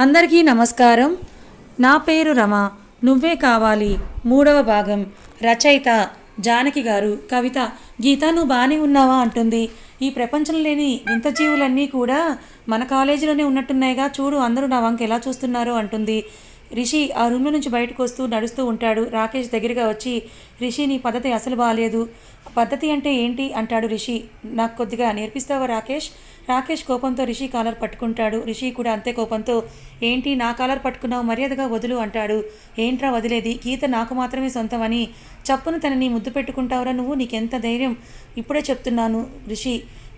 అందరికీ నమస్కారం. నా పేరు రమ. నువ్వే కావాలి. మూడవ భాగం. రచయిత జానకి గారు కవిత గీత నువ్వు బాగానే ఉన్నావా? అంటుంది. ఈ ప్రపంచంలో లేని వింత జీవులన్నీ కూడా మన కాలేజీలోనే ఉన్నట్టున్నాయిగా చూడు అందరూ నా వంక ఎలా చూస్తున్నారో? అంటుంది. రిషి ఆ రూమ్లో నుంచి బయటకు వస్తూ నడుస్తూ ఉంటాడు. రాకేష్ దగ్గరగా వచ్చి రిషి నీ పద్ధతి అసలు బాగాలేదు పద్ధతి అంటే ఏంటి? అంటాడు రిషి. నాకు కొద్దిగా నేర్పిస్తావా రాకేష్? రాకేష్ కోపంతో రిషి కాలర్ పట్టుకుంటాడు. రిషి కూడా అంతే కోపంతో ఏంటి నా కాలర్ పట్టుకున్నావు? మర్యాదగా వదులు అంటాడు. ఏంట్రా వదిలేది? గీత నాకు మాత్రమే సొంతమని. చప్పును తనని ముద్దు పెట్టుకుంటావురా నువ్వు? నీకెంత ధైర్యం? ఇప్పుడే చెప్తున్నాను రిషి.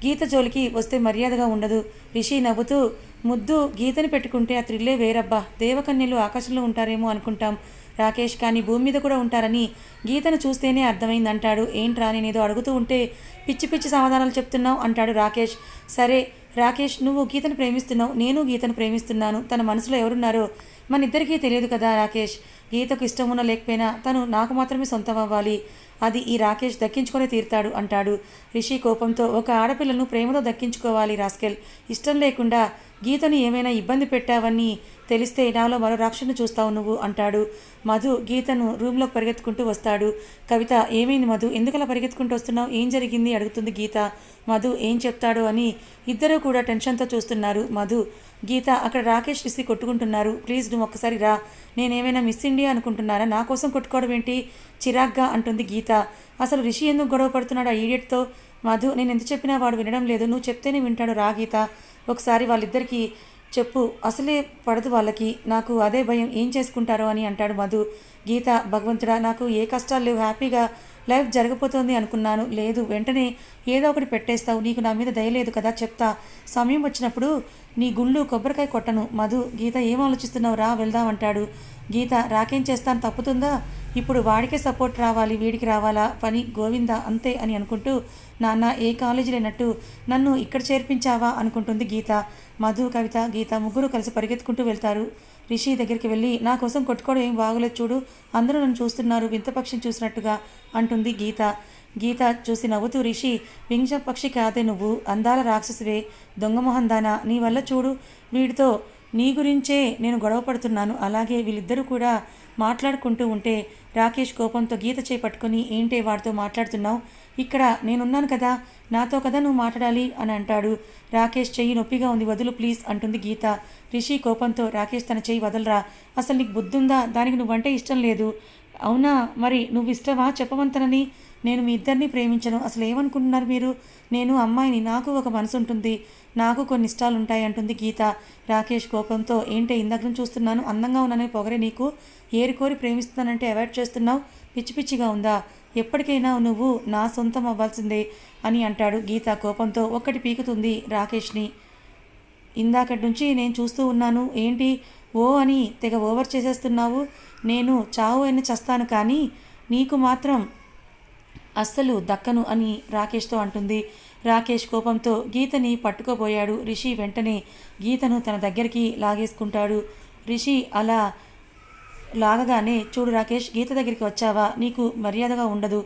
గీత జోలికి వస్తే మర్యాదగా ఉండదు. రిషి నవ్వుతూ ముద్దు గీతని పెట్టుకుంటే ఆ త్రిల్లే వేరబ్బా. దేవకన్యలు ఆకాశంలో ఉంటారేమో అనుకుంటాం. రాకేష్ కానీ భూమి మీద కూడా ఉంటారని గీతను చూస్తేనే అర్థమైంది అంటాడు ఏంట్రా నేనేదో అడుగుతూ ఉంటే పిచ్చి పిచ్చి సమాధానాలు చెప్తున్నావు అంటాడు రాకేష్. సరే రాకేష్ నువ్వు గీతను ప్రేమిస్తున్నావు. నేను గీతను ప్రేమిస్తున్నాను. తన మనసులో ఎవరున్నారో మన ఇద్దరికీ తెలియదు కదా రాకేష్. గీతకు ఇష్టం ఉన్నా లేకపోయినా తను నాకు మాత్రమే సొంతం అవ్వాలి. అది ఈ రాకేష్ దక్కించుకొని తీరుతాడు అంటాడు. రిషి కోపంతో ఒక ఆడపిల్లను ప్రేమతో దక్కించుకోవాలి రాస్కెల్. ఇష్టం లేకుండా గీతను ఏమైనా ఇబ్బంది పెట్టావని తెలిస్తే నాలో మరో రాక్షసుని చూస్తావు నువ్వు అంటాడు. మధు గీతను రూమ్లోకి పరిగెత్తుకుంటూ వస్తాడు. కవిత ఏమైంది మధు? ఎందుకలా పరిగెత్తుకుంటూ వస్తున్నావు? ఏం జరిగింది? అడుగుతుంది గీత. మధు ఏం చెప్తాడు అని ఇద్దరూ కూడా టెన్షన్తో చూస్తున్నారు. మధు గీత అక్కడ రాకేష్ రిసి కొట్టుకుంటున్నారు. ప్లీజ్ నువ్వు ఒక్కసారి రా. నేనేమైనా మిస్ ఇండియా అనుకుంటున్నారా నా కోసం కొట్టుకోవడం ఏంటి? చిరాగ్గా అంటుంది గీత. అసలు రిషి ఎందుకు గొడవ పడుతున్నాడు ఆ ఈడియట్తో మధు నేను ఎంత చెప్పినా వాడు వినడం లేదు. నువ్వు చెప్తేనే వింటాడు రా గీత. ఒకసారి వాళ్ళిద్దరికీ చెప్పు అసలే పడదు వాళ్ళకి నాకు అదే భయం ఏం చేసుకుంటారో అని అంటాడు మధు. గీత భగవంతుడా నాకు ఏ కష్టాలు లేవు హ్యాపీగా లైఫ్ జరగబోతోంది అనుకున్నాను. లేదు వెంటనే ఏదో ఒకటి పెట్టేస్తావు నీకు నా మీద దయ లేదు కదా చెప్తా. సమయం వచ్చినప్పుడు నీ గుళ్ళు కొబ్బరికాయ కొట్టను. మధు గీత ఏం ఆలోచిస్తున్నావు రా వెళ్దాం అంటాడు. గీత రాకేం చేస్తాను తప్పుతుందా? ఇప్పుడు వాడికే సపోర్ట్ రావాలి వీడికి రావాలా? పని గోవింద అంతే అని అనుకుంటూ నాన్న ఏ కాలేజీ లేనట్టు నన్ను ఇక్కడ చేర్పించావా అనుకుంటుంది గీత. మధు కవిత గీత ముగ్గురు కలిసి పరిగెత్తుకుంటూ వెళ్తారు. రిషి దగ్గరికి వెళ్ళి నా కోసం కొట్టుకోవడం ఏం బాగోలేదు చూడు అందరూ నన్ను చూస్తున్నారు వింతపక్షం చూసినట్టుగా అంటుంది గీత. గీత చూసి నవ్వుతూ రిషి వింశ పక్షి కాదే నువ్వు అందాల రాక్షసువే దొంగ మొహందానా? నీ వల్ల చూడు వీడితో నీ గురించే నేను గొడవ పడుతున్నాను. అలాగే వీళ్ళిద్దరూ కూడా మాట్లాడుకుంటూ ఉంటే రాకేష్ కోపంతో గీత చేయి పట్టుకుని ఏంటే వాడితో మాట్లాడుతున్నావు? ఇక్కడ నేనున్నాను కదా నాతో కదా నువ్వు మాట్లాడాలి అని అంటాడు. రాకేష్ చెయ్యి నొప్పిగా ఉంది. వదులు ప్లీజ్ అంటుంది గీత. రిషి కోపంతో రాకేష్ తన చెయ్యి వదలరా? అసలు నీకు బుద్ధుందా? దానికి నువ్వంటే ఇష్టం లేదు. అవునా? మరి నువ్వు ఇష్టమా? చెప్పమంతనని నేను మీ ఇద్దరిని ప్రేమించను. అసలు ఏమనుకుంటున్నారు మీరు? నేను అమ్మాయిని నాకు ఒక మనసు ఉంటుంది. నాకు కొన్ని ఇష్టాలు ఉంటాయి అంటుంది గీత. రాకేష్ కోపంతో ఏంటి ఇందాక నుంచి చూస్తున్నాను అందంగా ఉన్నానని పొగరే నీకు? ఏరుకోరి ప్రేమిస్తున్నానంటే అవాయిడ్ చేస్తున్నావు? పిచ్చి పిచ్చిగా ఉందా? ఎప్పటికైనా నువ్వు నా సొంతం అవ్వాల్సిందే అని అంటాడు గీత కోపంతో. ఒక్కటి పీకుతుంది రాకేష్ని. ఇందాకటి నుంచి నేను చూస్తూ ఉన్నాను. ఏంటి? ఓ అని తెగ ఓవర్ చేసేస్తున్నావు? నేను చావు అని చస్తాను కానీ నీకు మాత్రం అస్సలు దక్కను అని రాకేష్తో అంటుంది. రాకేష్ కోపంతో గీతని పట్టుకోబోయాడు. రిషి వెంటనే గీతను తన దగ్గరికి లాగేసుకుంటాడు. రిషి అలా లాగగానే చూడు రాకేష్ గీత దగ్గరికి వచ్చావా? నీకు మర్యాదగా ఉండదు.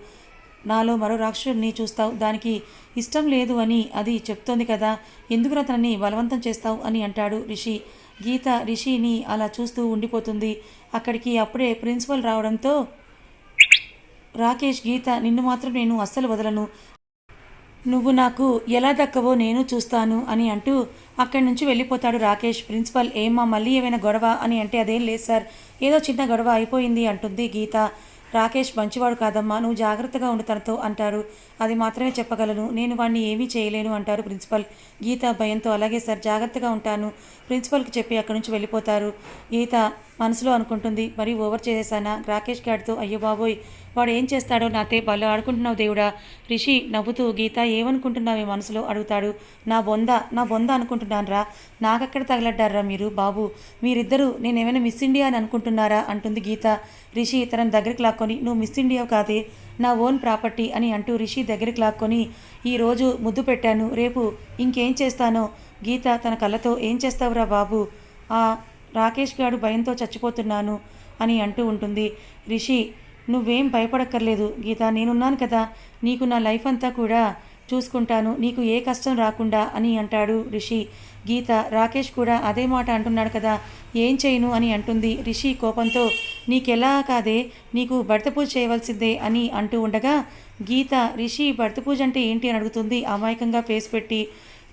నాలో మరో రాక్షసుడిని చూస్తావు. దానికి ఇష్టం లేదు అని అది చెప్తోంది కదా. ఎందుకు తనని బలవంతం చేస్తావు అని అంటాడు రిషి. గీత రిషిని అలా చూస్తూ ఉండిపోతుంది. అక్కడికి అప్పుడే ప్రిన్సిపల్ రావడంతో రాకేష్ గీత నిన్ను మాత్రం నేను అస్సలు వదలను. నువ్వు నాకు ఎలా దక్కవో నేను చూస్తాను అని అంటూ అక్కడి నుంచి వెళ్ళిపోతాడు రాకేష్. ప్రిన్సిపల్ ఏమ్మా మళ్ళీ ఏమైనా గొడవ అని అంటే అదేం లేదు సార్. ఏదో చిన్న గొడవ అయిపోయింది అంటుంది గీత. రాకేష్ మంచివాడు కాదమ్మా నువ్వు జాగ్రత్తగా ఉండు తనతో అంటారు. అది మాత్రమే చెప్పగలను నేను వాడిని ఏమీ చేయలేను అంటారు ప్రిన్సిపల్. గీత భయంతో అలాగే సార్ జాగ్రత్తగా ఉంటాను. ప్రిన్సిపల్కి చెప్పి అక్కడి నుంచి వెళ్ళిపోతారు. గీత మనసులో అనుకుంటుంది మరి ఓవర్ చేసేసానా? రాకేష్ గారితో అయ్యో బాబోయ్ వాడు ఏం చేస్తాడో నాతే వాళ్ళు ఆడుకుంటున్నావు దేవుడా. రిషి నవ్వుతూ గీత ఏమనుకుంటున్నావు ఈ మనసులో? అడుగుతాడు. నా బొంద నా బొంద అనుకుంటున్నాను రా. నాకెక్కడ తగలడ్డారా మీరు? బాబు మీరిద్దరూ నేనేమైనా మిస్ ఇండియా అని అనుకుంటున్నారా? అంటుంది గీత. రిషి తనని దగ్గరికి లాక్కొని నువ్వు మిస్ ఇండియా కాదే నా ఓన్ ప్రాపర్టీ అని అంటూ రిషి దగ్గరికి లాక్కొని ఈరోజు ముద్దు పెట్టాను రేపు ఇంకేం చేస్తానో? గీత తన కళ్ళతో ఏం చేస్తావురా బాబు? ఆ రాకేష్ గాడు భయంతో చచ్చిపోతున్నాను అని అంటూ ఉంటుంది. రిషి నువ్వేం భయపడక్కర్లేదు గీత నేనున్నాను కదా. నీకు నా లైఫ్ అంతా కూడా చూసుకుంటాను. నీకు ఏ కష్టం రాకుండా అని అంటాడు రిషి. గీత రాకేష్ కూడా అదే మాట అంటున్నాడు కదా. ఏం చేయను అని అంటుంది రిషి కోపంతో. నీకెలా కాదే? నీకు భర్త పూజ చేయవలసిందే అని అంటూ ఉండగా గీత రిషి భర్త పూజ అంటే ఏంటి అని అడుగుతుంది. అమాయకంగా ఫేస్ పెట్టి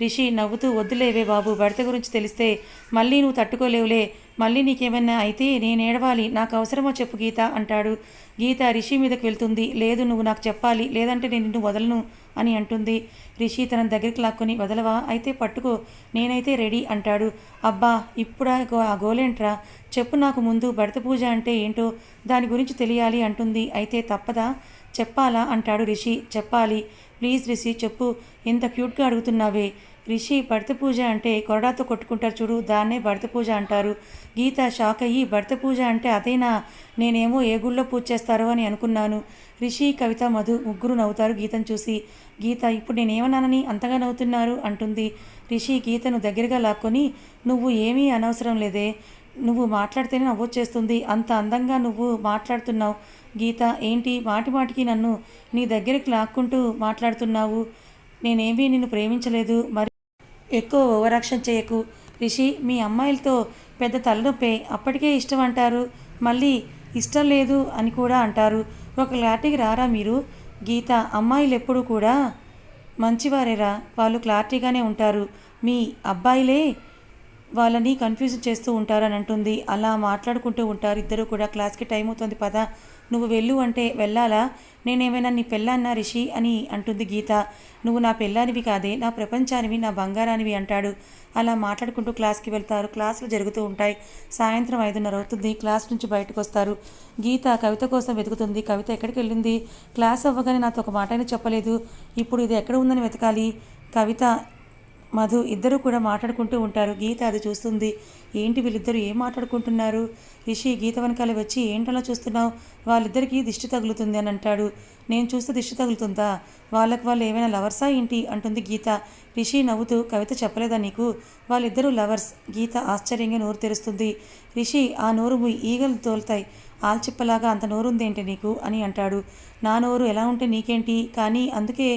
రిషి నవ్వుతూ వద్దులేవే బాబు భర్త గురించి తెలిస్తే మళ్ళీ నువ్వు తట్టుకోలేవులే. మళ్ళీ నీకేమైనా అయితే నేను ఏడవాలి. నాకు అవసరమో చెప్పు గీత అంటాడు. గీత రిషి మీదకి వెళ్తుంది. లేదు నువ్వు నాకు చెప్పాలి. లేదంటే నేను నిన్ను వదలను అని అంటుంది. రిషి తన దగ్గరికి లాక్కొని వదలవా? అయితే పట్టుకో. నేనైతే రెడీ అంటాడు. అబ్బా ఇప్పుడా ఆ గోలేంట్రా? చెప్పు నాకు ముందు భర్త పూజ అంటే ఏంటో దాని గురించి తెలియాలి అంటుంది. అయితే తప్పదా? చెప్పాలా? అంటాడు రిషి. చెప్పాలి. ప్లీజ్ రిషి చెప్పు. ఎంత క్యూట్గా అడుగుతున్నావే. రిషి భర్త పూజ అంటే కొరడాతో కొట్టుకుంటారు చూడు. దాన్నే భర్త పూజ అంటారు. గీత షాక్ అయ్యి భర్త పూజ అంటే అదేనా? నేనేమో ఏ గుళ్ళో పూజ చేస్తారో అని అనుకున్నాను. రిషి కవిత మధు ముగ్గురు నవ్వుతారు గీతను చూసి. గీత ఇప్పుడు నేనేమన్నానని అంతగా నవ్వుతున్నారు? అంటుంది. రిషి గీతను దగ్గరగా లాక్కొని నువ్వు ఏమీ అనవసరం లేదే. నువ్వు మాట్లాడితేనే నవ్వొచ్చేస్తుంది అంత అందంగా నువ్వు మాట్లాడుతున్నావు. గీత ఏంటి? మాటి మాటికి నన్ను నీ దగ్గరికి లాక్కుంటూ మాట్లాడుతున్నావు. నేనేమీ నిన్ను ప్రేమించలేదు. మరి ఎక్కువ ఓవరాక్షన్ చేయకు. రిషి మీ అమ్మాయిలతో పెద్ద తలనొప్పే. అప్పటికే ఇష్టం అంటారు. మళ్ళీ ఇష్టం లేదు అని కూడా అంటారు. ఒక క్లారిటీకి రారా మీరు? గీత అమ్మాయిలు ఎప్పుడు కూడా మంచివారేరా. వాళ్ళు క్లారిటీగానే ఉంటారు. మీ అబ్బాయిలే వాళ్ళని కన్ఫ్యూజ్ చేస్తూ ఉంటారని అంటుంది. అలా మాట్లాడుకుంటూ ఉంటారు. ఇద్దరు కూడా క్లాస్కి టైం అవుతుంది పద. నువ్వు వెళ్ళు అంటే వెళ్ళాలా? నేనేమైనా నీ పెళ్ళాన్నా రిషి అని అంటుంది గీత. నువ్వు నా పెళ్ళానివి కాదే నా ప్రపంచానివి నా బంగారానివి అంటాడు. అలా మాట్లాడుకుంటూ క్లాస్కి వెళ్తారు. క్లాసులు జరుగుతూ ఉంటాయి. సాయంత్రం ఐదున్నర అవుతుంది. క్లాస్ నుంచి బయటకు వస్తారు. గీత కవిత కోసం వెతుకుతుంది. కవిత ఎక్కడికి వెళ్ళింది? క్లాస్ అవ్వగానే నాతో ఒక మాట అయినా చెప్పలేదు. ఇప్పుడు ఇది ఎక్కడ ఉందని వెతకాలి? కవిత మధు ఇద్దరు కూడా మాట్లాడుకుంటూ ఉంటారు. గీత అది చూస్తుంది. ఏంటి వీళ్ళిద్దరూ ఏం మాట్లాడుకుంటున్నారు? రిషి గీత వెనకాల వచ్చి ఏంటలా చూస్తున్నావు? వాళ్ళిద్దరికీ దిష్టి తగులుతుంది అని అంటాడు. నేను చూస్తే దిష్టి తగులుతుందా? వాళ్ళకి వాళ్ళు ఏమైనా లవర్సా ఏంటి? అంటుంది గీత. రిషి నవ్వుతూ కవిత చెప్పలేదా నీకు? వాళ్ళిద్దరూ లవర్స్. గీత ఆశ్చర్యంగా నోరు తెరుస్తుంది. రిషి ఆ నోరు ఈగలు తోలుతాయి. ఆల్చిప్పలాగా అంత నోరుందేంటి నీకు? అని అంటాడు. నా నోరు ఎలా ఉంటే నీకేంటి? కానీ అందుకే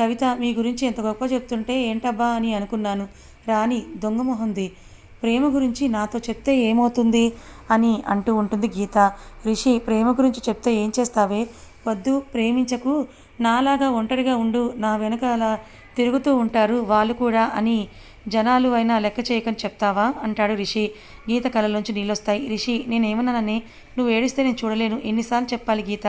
కవిత మీ గురించి ఎంత గొప్ప చెప్తుంటే ఏంటబ్బా అని అనుకున్నాను. రాణి దొంగమొహంది ప్రేమ గురించి నాతో చెప్తే ఏమవుతుంది అని అంటూ ఉంటుంది గీత. రిషి ప్రేమ గురించి చెప్తే ఏం చేస్తావే? వద్దు ప్రేమించకు. నాలాగా ఒంటరిగా ఉండు నా వెనకాల తిరుగుతూ ఉంటారు వాళ్ళు కూడా అని జనాలు అయినా లెక్క చేయకని చెప్తావా? అంటాడు రిషి. గీత కళ్ళలోంచి నీళ్ళొస్తాయి. రిషి నేనేమన్నానని? నువ్వు ఏడిస్తే నేను చూడలేను. ఎన్నిసార్లు చెప్పాలి గీత?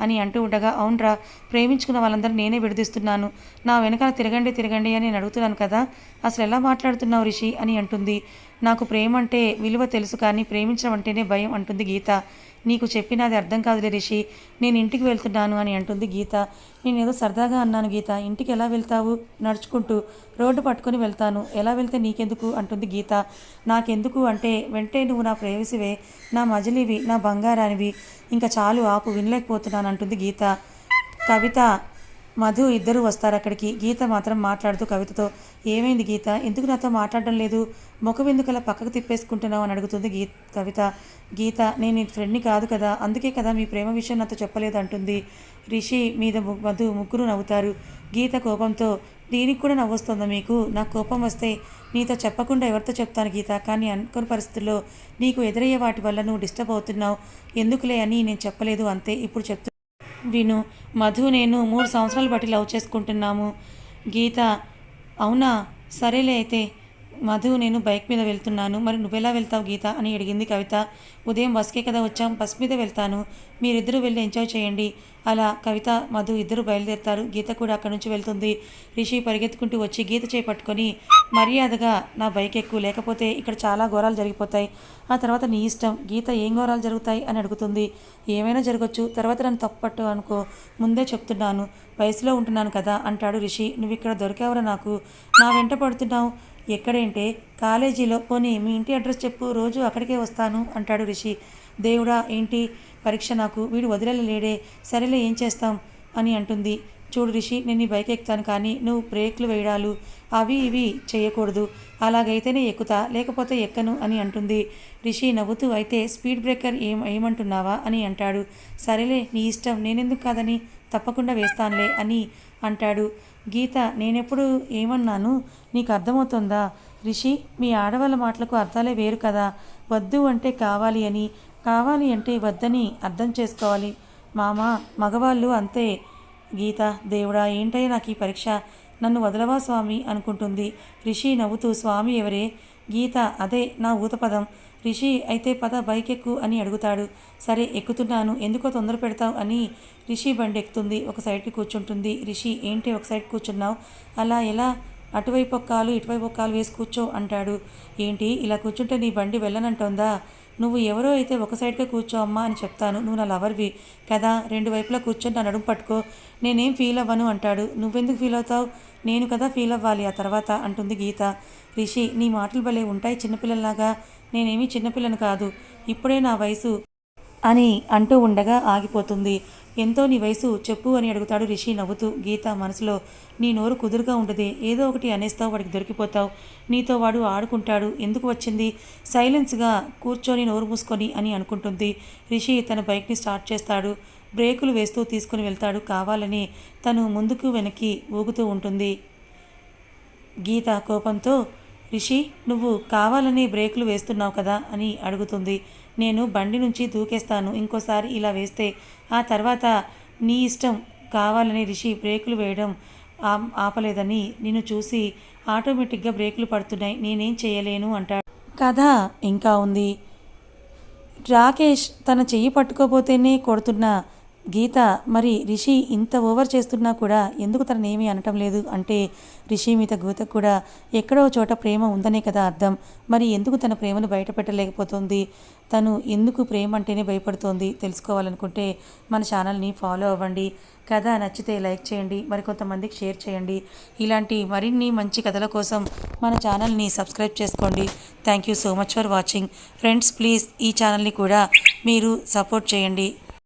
అని అంటూ ఉండగా అవునరా ప్రేమించుకున్న వాళ్ళందరూ నేనే విడదీస్తున్నాను. నా వెనకాల తిరగండి తిరగండి అని నేను అడుగుతున్నాను కదా. అసలు ఎలా మాట్లాడుతున్నావు రిషి అని అంటుంది. నాకు ప్రేమ అంటే విలువ తెలుసు కానీ ప్రేమించడం అంటేనే భయం అంటుంది గీత. నీకు చెప్పినది అర్థం కాదులే రిషి. నేను ఇంటికి వెళ్తున్నాను అని అంటుంది గీత. నేను ఏదో సరదాగా అన్నాను గీత. ఇంటికి ఎలా వెళ్తావు? నడుచుకుంటూ రోడ్డు పట్టుకొని వెళ్తాను. ఎలా వెళ్తే నీకెందుకు? అంటుంది గీత. నాకెందుకు అంటే వెంటే నువ్వు నా ప్రేయసివే. నా మజిలివి నా బంగారానివి. ఇంకా చాలు ఆపు వినలేకపోతున్నాను అంటుంది గీత. కవిత మధు ఇద్దరు వస్తారు అక్కడికి. గీత మాత్రం మాట్లాడుతూ కవితతో ఏమైంది గీత? ఎందుకు నాతో మాట్లాడడం లేదు? ముఖం ఎందుకు అలా పక్కకు తిప్పేసుకుంటున్నావు? అని అడుగుతుంది గీ కవిత. గీత నేను నీ ఫ్రెండ్ని కాదు కదా. అందుకే కదా మీ ప్రేమ విషయం నాతో చెప్పలేదు అంటుంది. రిషి మీద మధు ముగ్గురు నవ్వుతారు. గీత కోపంతో దీనికి కూడా నవ్వొస్తుందా మీకు? నాకు కోపం వస్తే నీతో చెప్పకుండా ఎవరితో చెప్తాను గీత? కానీ అనుకోని పరిస్థితుల్లో నీకు ఎదురయ్యే వాటి వల్ల నువ్వు డిస్టర్బ్ అవుతున్నావు. ఎందుకులే అని నేను చెప్పలేదు అంతే. ఇప్పుడు చెప్తున్నాను విను మధు నేను మూడు సంవత్సరాలు బట్టి లవ్ చేసుకుంటున్నాము. గీత అవునా? సరేలే అయితే మధు నేను బైక్ మీద వెళ్తున్నాను. మరి నువ్వెలా వెళ్తావు గీత? అని అడిగింది కవిత. ఉదయం బస్కే కదా వచ్చాం బస్ మీద వెళ్తాను. మీరిద్దరూ వెళ్ళి ఎంజాయ్ చేయండి. అలా కవిత మధు ఇద్దరు బయలుదేరుతారు. గీత కూడా అక్కడి నుంచి వెళ్తుంది. రిషి పరిగెత్తుకుంటూ వచ్చి గీత చేపట్టుకొని మర్యాదగా నా బైక్ ఎక్కువ లేకపోతే ఇక్కడ చాలా ఘోరాలు జరిగిపోతాయి. ఆ తర్వాత నీ ఇష్టం. గీత ఏం ఘోరాలు జరుగుతాయి? అని అడుగుతుంది. ఏమైనా జరగచ్చు. తర్వాత నన్ను తప్పట్టు అనుకో. ముందే చెప్తున్నాను. వయసులో ఉంటున్నాను కదా అంటాడు రిషి. నువ్వు ఇక్కడ దొరికావురా నాకు. నా వెంట పడుతున్నావు. ఎక్కడేంటే? కాలేజీలో. పోనీ మీ ఇంటి అడ్రస్ చెప్పు. రోజు అక్కడికే వస్తాను అంటాడు రిషి. దేవుడా ఏంటి? పరీక్ష నాకు వీడు వదిలేలేడే సరేలే ఏం చేస్తాం? అని అంటుంది. చూడు రిషి నేను ఈ బైక్ ఎక్కుతాను కానీ నువ్వు బ్రేక్లు వేయడాలు అవి ఇవి చేయకూడదు. అలాగైతేనే ఎక్కుతా లేకపోతే ఎక్కను అని అంటుంది. రిషి నవ్వుతూ అయితే స్పీడ్ బ్రేకర్ ఏం ఏమంటున్నావా? అని అంటాడు. సరేలే నీ ఇష్టం నేనెందుకు కాదని తప్పకుండా వేస్తానులే అని అంటాడు. గీత నేనెప్పుడు ఏమన్నాను? నీకు అర్థమవుతుందా రిషి మీ ఆడవాళ్ళ మాటలకు అర్థాలే వేరు కదా. వద్దు అంటే కావాలి అని. కావాలి అంటే వద్దని అర్థం చేసుకోవాలి. మామ మగవాళ్ళు అంతే. గీత దేవుడా ఏంటయ్యా నాకు ఈ పరీక్ష? నన్ను వదలవా స్వామి? అనుకుంటుంది. రిషి నవ్వుతూ స్వామి ఎవరే? గీత అదే నా ఊతపదం రిషి అయితే పద బైక్ ఎక్కు అని అడుగుతాడు. సరే ఎక్కుతున్నాను. ఎందుకో తొందర పెడతావు అని రిషి బండి ఎక్కుతుంది ఒక సైడ్కి కూర్చుంటుంది. రిషి ఏంటి ఒక సైడ్ కూర్చున్నావు? అలా ఎలా? అటువైపు ఒక కాలు ఇటువైపు ఒక కాలు వేసి కూర్చో అంటాడు. ఏంటి? ఇలా కూర్చుంటే నీ బండి వెళ్ళనంటోందా? నువ్వు ఎవరో అయితే ఒక సైడ్కే కూర్చో అమ్మా అని చెప్తాను. నువ్వు నా లవర్వి. కదా రెండు వైపులా కూర్చొని నా నడుము పట్టుకో. నేనేం ఫీల్ అవ్వను అంటాడు. నువ్వెందుకు ఫీల్ అవుతావు? నేను కదా ఫీల్ అవ్వాలి ఆ తర్వాత అంటుంది గీత. రిషి నీ మాటలు భలే ఉంటాయి చిన్నపిల్లలాగా నేనేమీ చిన్నపిల్లను కాదు. ఇప్పుడే నా వయసు అని అంటూ ఉండగా ఆగిపోతుంది. ఎంతో నీ వయసు చెప్పు అని అడుగుతాడు రిషి నవ్వుతూ గీత మనసులో నీ నోరు కుదురుగా ఉండదే ఏదో ఒకటి అనేస్తావు వాడికి దొరికిపోతావు. నీతో వాడు ఆడుకుంటాడు ఎందుకు వచ్చింది? సైలెన్స్గా కూర్చొని నోరు మూసుకొని అని అనుకుంటుంది. రిషి తన బైక్ని స్టార్ట్ చేస్తాడు. బ్రేకులు వేస్తూ తీసుకుని వెళ్తాడు. కావాలని తను ముందుకు వెనక్కి ఊగుతూ ఉంటుంది. గీత కోపంతో రిషి నువ్వు కావాలని బ్రేకులు వేస్తున్నావు కదా అని అడుగుతుంది. నేను బండి నుంచి దూకేస్తాను ఇంకోసారి ఇలా వేస్తే. ఆ తర్వాత నీ ఇష్టం కావాలని రిషి బ్రేకులు వేయడం ఆ- ఆపలేదని నిన్ను చూసి ఆటోమేటిక్గా బ్రేకులు పడుతున్నాయి. నేనేం చేయలేను అంటాడు. కథ ఇంకా ఉంది. రాకేష్ తన చెయ్యి పట్టుకోపోతేనే కొడుతున్న గీత మరి రిషి ఇంత ఓవర్ చేస్తున్నా కూడా ఎందుకు తననేమీ అనటం లేదు? అంటే రిషి మీద గీత కూడా ఎక్కడో చోట ప్రేమ ఉందనే కదా అర్థం. మరి ఎందుకు తన ప్రేమను బయటపెట్టలేకపోతుంది? తను ఎందుకు ప్రేమ అంటేనే భయపడుతోంది? తెలుసుకోవాలనుకుంటే మన ఛానల్ని ఫాలో అవ్వండి. కథ నచ్చితే లైక్ చేయండి మరికొంతమందికి షేర్ చేయండి. ఇలాంటి మరిన్ని మంచి కథల కోసం మన ఛానల్ని సబ్స్క్రైబ్ చేసుకోండి. Thank you so much for watching. Friends please ఈ ఛానల్ని కూడా మీరు సపోర్ట్ చేయండి.